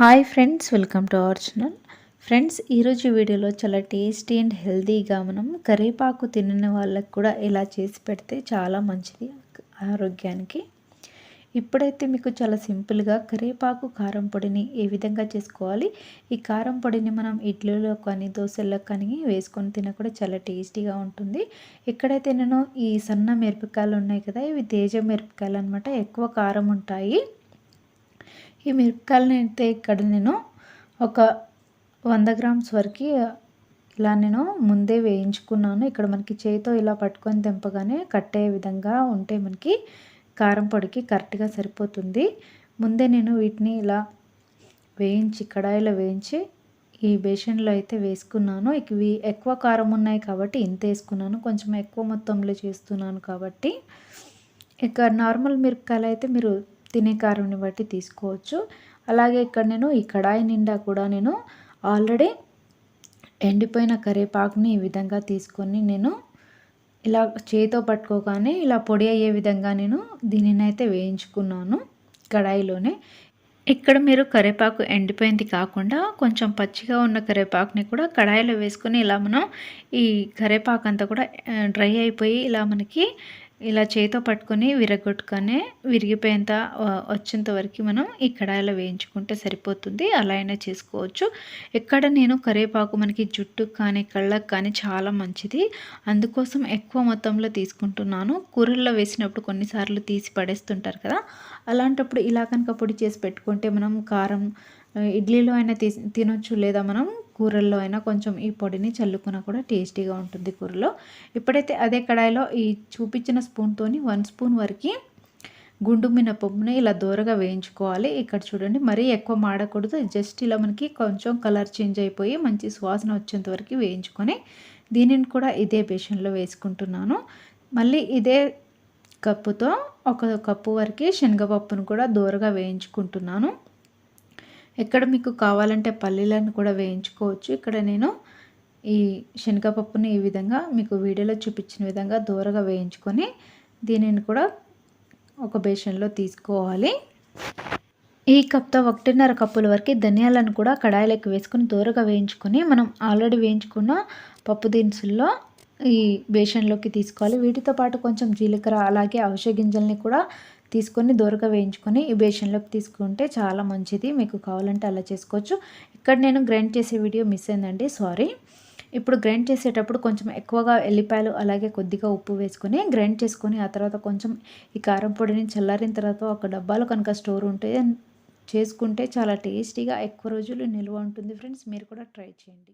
Hi friends welcome to our channel. Friends ఈరోజు వీడియోలో చాలా టేస్టీ అండ్ హెల్తీగా మనం కరివేపాకు తినని వాళ్ళకి కూడా ఇలా చేసి పెడితే చాలా మంచిది ఆరోగ్యానికి. ఇప్పుడైతే మీకు చాలా సింపుల్గా కరివేపాకు కారం పొడిని ఏ విధంగా చేసుకోవాలి? ఈ కారం పొడిని మనం ఇడ్లీలో కానీ దోశల్లో కానీ వేసుకొని తిన కూడా చాలా టేస్టీగా ఉంటుంది. ఎక్కడైతే నేను ఈ సన్న మిరపకాయలు ఉన్నాయి కదా ఇవి తేజ మిరపకాయలు అనమాట ఎక్కువ కారం ఉంటాయి. ఈ మిరపకాయలని అయితే ఇక్కడ నేను ఒక వంద గ్రామ్స్ వరకు ఇలా నేను ముందే వేయించుకున్నాను. ఇక్కడ మనకి చేతితో ఇలా పట్టుకొని తెంపగానే కట్టే విధంగా ఉంటే మనకి కారం పొడికి కరెక్ట్గా సరిపోతుంది. ముందే నేను వీటిని ఇలా వేయించి కడాయిలో వేయించి ఈ బేషన్లో అయితే వేసుకున్నాను. ఇవి ఎక్కువ కారం ఉన్నాయి కాబట్టి ఇంత వేసుకున్నాను. కొంచెం ఎక్కువ మొత్తంలో చేస్తున్నాను కాబట్టి. ఇక నార్మల్ మిరపకాయలు అయితే మీరు తినే కారంని బట్టి తీసుకోవచ్చు. అలాగే ఇక్కడ నేను ఈ కడాయి నిండా కూడా నేను ఆల్రెడీ ఎండిపోయిన కరివేపాకుని ఈ విధంగా తీసుకొని నేను ఇలా చేతితో పట్టుకోగానే ఇలా పొడి అయ్యే విధంగా నేను దీనిని అయితే వేయించుకున్నాను కడాయిలోనే. ఇక్కడ మీరు కరివేపాకు ఎండిపోయింది కాకుండా కొంచెం పచ్చిగా ఉన్న కరివేపాకుని కూడా కడాయిలో వేసుకొని ఇలా మనం ఈ కరివేపాకు అంతా కూడా డ్రై అయిపోయి ఇలా మనకి ఇలా చేతితో పట్టుకొని విరగొట్టుకొని విరిగిపోయేంత వచ్చేంత వరకు మనం ఈ కడాయిలో వేయించుకుంటే సరిపోతుంది. అలా అయినా చేసుకోవచ్చు. ఎక్కడ నేను కరివేపాకు మనకి జుట్టు కానీ కళ్ళకు కానీ చాలా మంచిది. అందుకోసం ఎక్కువ మొత్తంలో తీసుకుంటున్నాను. కూరల్లో వేసినప్పుడు కొన్నిసార్లు తీసి పడేస్తుంటారు కదా. అలాంటప్పుడు ఇలా కనుక పొడి చేసి పెట్టుకుంటే మనం కారం ఇడ్లీలో అయినా తినొచ్చు లేదా మనం కూరల్లో అయినా కొంచెం ఈ పొడిని చల్లుకున్న కూడా టేస్టీగా ఉంటుంది కూరలో. ఇప్పుడైతే అదే కడాయిలో ఈ చూపించిన స్పూన్తోని వన్ స్పూన్ వరకు గుండు మినపప్పుని ఇలా దూరగా వేయించుకోవాలి. ఇక్కడ చూడండి మరీ ఎక్కువ మాడకూడదు. జస్ట్ ఇలా మనకి కొంచెం కలర్ చేంజ్ అయిపోయి మంచి సువాసన వచ్చేంత వరకు వేయించుకొని దీనిని కూడా ఇదే బేషన్లో వేసుకుంటున్నాను. మళ్ళీ ఇదే కప్పుతో ఒక కప్పు వరకు శనగపప్పును కూడా దూరగా వేయించుకుంటున్నాను. ఎక్కడ మీకు కావాలంటే పల్లీలను కూడా వేయించుకోవచ్చు. ఇక్కడ నేను ఈ శనగపప్పుని ఈ విధంగా మీకు వీడియోలో చూపించిన విధంగా దూరగా వేయించుకొని దీనిని కూడా ఒక బేషన్లో తీసుకోవాలి. ఈ కప్తో ఒకటిన్నర కప్పుల వరకు ధనియాలను కూడా కడాయిలోకి వేసుకొని దూరగా వేయించుకొని మనం ఆల్రెడీ వేయించుకున్న పప్పు దినుసుల్లో ఈ బేషన్లోకి తీసుకోవాలి. వీటితో పాటు కొంచెం జీలకర్ర అలాగే అవశ గింజల్ని కూడా తీసుకొని దూరగా వేయించుకొని ఈ బేషన్లోకి తీసుకుంటే చాలా మంచిది. మీకు కావాలంటే అలా చేసుకోవచ్చు. ఇక్కడ నేను గ్రైండ్ చేసే వీడియో మిస్ అయిందండి. సారీ ఇప్పుడు గ్రైండ్ చేసేటప్పుడు కొంచెం ఎక్కువగా ఎల్లిపాయలు అలాగే కొద్దిగా ఉప్పు వేసుకొని గ్రైండ్ చేసుకొని ఆ తర్వాత కొంచెం ఈ కారం పొడిని చల్లారిన తర్వాత ఒక డబ్బాలో కనుక స్టోర్ ఉంటే చేసుకుంటే చాలా టేస్టీగా ఎక్కువ రోజులు నిల్వ ఉంటుంది. ఫ్రెండ్స్ మీరు కూడా ట్రై చేయండి.